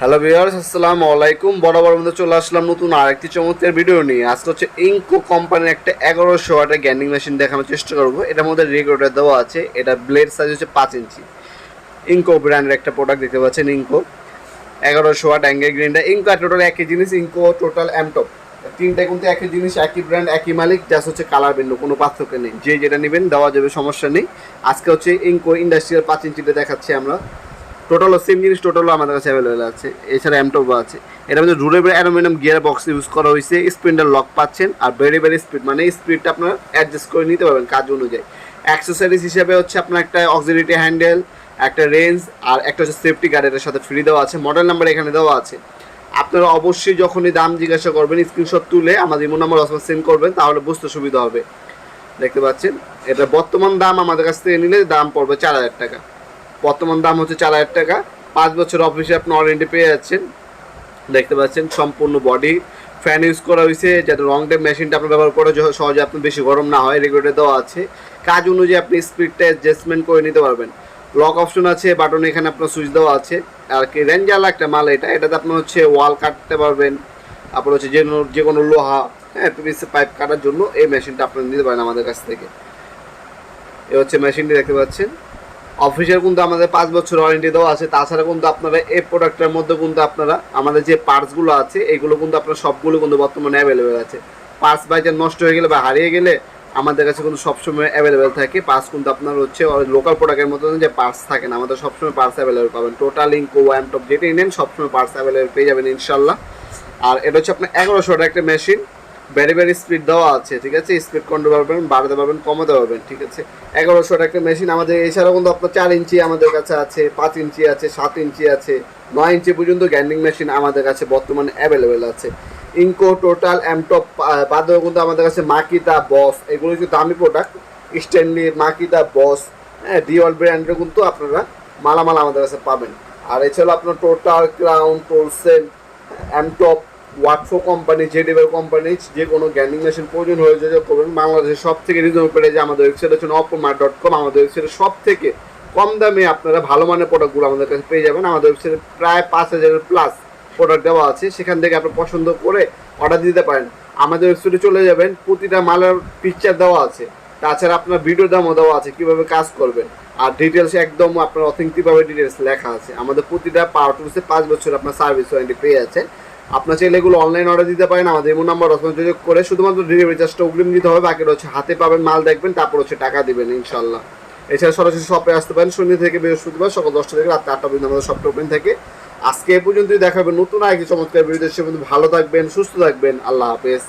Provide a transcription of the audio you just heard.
Hello viewers আসসালামু আলাইকুম। বরাবর মধ্যে চলে আসলাম নতুন আরেকটি চমৎকার ভিডিও নিয়ে। আজকে হচ্ছে ইনকো কোম্পানির একটা এগারোশো ওয়াটের গ্যান্ডিং মেশিন দেখানোর চেষ্টা করব। এটার মধ্যে রেগুলেটর দেওয়া আছে, এটা ব্লেড সাইজ হচ্ছে পাঁচ ইঞ্চি। ইনকো ব্র্যান্ডের একটা প্রোডাক্ট দেখতে পাচ্ছেন ইনকো এগারোশো ওয়াট অ্যাঙ্গেল গ্রিনটা আর টোটাল একই জিনিস ইনকো টোটাল অ্যামটপ তিনটা কিন্তু একই জিনিস, একই ব্র্যান্ড একই মালিক জাস্ট হচ্ছে কালার ভিন্ন, কোনো পার্থক্য নেই। যে যেটা নেবেন, দেওয়া যাবে, সমস্যা নেই। আজকে হচ্ছে ইনকো ইন্ডাস্ট্রিয়াল পাঁচ ইঞ্চিটা দেখাচ্ছি আমরা। টোটালও সেম জিনিস টোটালও আমাদের কাছে অ্যাভেলেবেল আছে। এছাড়া এমটপ আছে। এটার মধ্যে রুরেবের অ্যালুমিনিয়াম গিয়ার বক্স ইউজ করা হয়েছে। স্পিন্ডার লক পাচ্ছেন। আর ভেরি ভেরি স্পিড মানে স্পিডটা আপনারা অ্যাডজাস্ট করে নিতে পারবেন কাজ অনুযায়ী। অ্যাক্সেসারিজ হিসেবে হচ্ছে আপনার একটা অক্সিলিটি হ্যান্ডেল একটা রেঞ্জ আর একটা হচ্ছে সেফটি গার্ড এটার সাথে ফ্রি দেওয়া আছে। মডেল নাম্বার এখানে দেওয়া আছে। আপনারা অবশ্যই যখনই দাম জিজ্ঞাসা করবেন স্ক্রিনশট তুলে আমাদের ইমো নাম্বার অথবা সেন্ড করবেন, তাহলে বুঝতে সুবিধা হবে। দেখতে পাচ্ছেন? এটা বর্তমান দাম আমাদের কাছ থেকে নিলে দাম পড়বে চার হাজার টাকা। বর্তমান দাম হচ্ছে চার হাজার টাকা। পাঁচ বছর অফিসে আপনি ওয়ারেন্টি পেয়ে যাচ্ছেন। দেখতে পাচ্ছেন সম্পূর্ণ বডি ফ্যান ইউজ করা হয়েছে, যাতে রং টাইম মেশিনটা আপনি ব্যবহার করে সহজে আপনি বেশি গরম না হয় রেগুলেটর দেওয়া আছে। কাজ অনুযায়ী আপনি স্পিডটা অ্যাডজাস্টমেন্ট করে নিতে পারবেন। লক অপশন আছে বাটন এখানে আপনার সুইচ দেওয়া আছে। আর কি রেঞ্জালা একটা মাল এটা। এটাতে আপনি হচ্ছে ওয়াল কাটতে পারবেন। আপনার হচ্ছে যে যে কোনো লোহা হ্যাঁ পিভিসি পাইপ কাটার জন্য এই মেশিনটা আপনি নিতে পারেন আমাদের কাছ থেকে। এ হচ্ছে মেশিনটি দেখতে পাচ্ছেন। অফিসের কিন্তু আমাদের পাঁচ বছর ওয়ারেন্টি দেওয়া আছে। তাছাড়া কিন্তু আপনারা এই প্রোডাক্টের মধ্যে কিন্তু আপনারা আমাদের যে পার্টসগুলো আছে, এগুলো কিন্তু আপনার সবগুলো কিন্তু বর্তমানে অ্যাভেলেবেল আছে। পার্টস বাই চান্স নষ্ট হয়ে গেলে বা হারিয়ে গেলে আমাদের কাছে কিন্তু সবসময় অ্যাভেলেবেল থাকে। পার্টস কিন্তু আপনার হচ্ছে লোকাল প্রোডাক্টের মতো যে পার্টস থাকে না, আমাদের সবসময় পার্টস অ্যাভেলেবেল পাবেন। টোটাল ইনকো ওয়াম টপ যেটাই নেন সবসময় পার্টস অ্যাভেলেবেল পেয়ে যাবেন ইনশাল্লাহ আর এটা হচ্ছে আপনার এগারোশো একটা মেশিন ভেরি ভেরি স্পিড দেওয়া আছে, ঠিক আছে? স্পিড কন্ট্রোল পারবেন বাড়াতে পারবেন, কমাতে পারবেন, ঠিক আছে? এগারোশো একটা মেশিন আমাদের, এছাড়াও কিন্তু আপনার চার ইঞ্চি আমাদের কাছে আছে, পাঁচ ইঞ্চি আছে, সাত ইঞ্চি আছে, নয় ইঞ্চি পর্যন্ত গ্যান্ডিং মেশিন আমাদের কাছে বর্তমানে অ্যাভেলেবেল আছে। ইনকো টোটাল অ্যামটপ বাদেও কিন্তু আমাদের কাছে মাকিতা বস এগুলো কিন্তু দামি প্রোডাক্ট স্ট্যানলি মাকিতা বস হ্যাঁ ডিওয়াল ব্র্যান্ডের কিন্তু আপনারা মালামাল আমাদের কাছে পাবেন। আর এছাড়াও আপনার টোটাল ক্রাউন টোলসেন এমটপ ওয়াটফো কোম্পানি জেডিবেল কোম্পানি যে কোনো গ্যান্ডিং মেশিন প্রয়োজন হয়ে যোগাযোগ করবেন বাংলাদেশের সব থেকে রিজনেবল প্রাইসে আমাদের ওয়েবসাইট হচ্ছে অপমা ডট কম আমাদের ওয়েবসাইটে সব থেকে কম দামে আপনারা ভালো মানের প্রোডাক্টগুলো আমাদের কাছে পেয়ে যাবেন। আমাদের ওয়েবসাইটে প্রায় পাঁচ হাজারের প্লাস প্রোডাক্ট দেওয়া আছে। সেখান থেকে আপনি পছন্দ করে অর্ডার দিতে পারেন। আমাদের ওয়েবসাইটে চলে যাবেন, প্রতিটা মালের পিকচার দেওয়া আছে। তাছাড়া আপনার ভিডিও দামও দেওয়া আছে, কীভাবে কাজ করবেন। আর ডিটেলস একদম আপনার অথেন্টিকভাবে ডিটেলস লেখা আছে। আমাদের প্রতিটা পাওয়ার টুলসে পাঁচ বছর আপনার সার্ভিস ওয়ারেন্টি পেয়ে আছে আপনার চাইলে এগুলো অনলাইন অর্ডার দিতে পারেন, আমাদের এমন নাম্বার অথবা যোগাযোগ করে শুধুমাত্র ডেলিভারি চার্জটা অগ্রিম দিতে হবে, বাকিটা হচ্ছে হাতে পাবেন, মাল দেখবেন, তারপর হচ্ছে টাকা দেবেন ইনশাল্লাহ এছাড়া সরাসরি শপে আসতে পারেন, শনি থেকে বৃহস্পতিবার সকাল দশটা থেকে রাত আটটা পর্যন্ত আমাদের শপটা ওপেন থাকে। আজকে এ পর্যন্তই দেখাবেন নতুন আরেকটি চমৎকার ভিডিও ভালো থাকবেন, সুস্থ থাকবেন, আল্লাহ হাফেজ।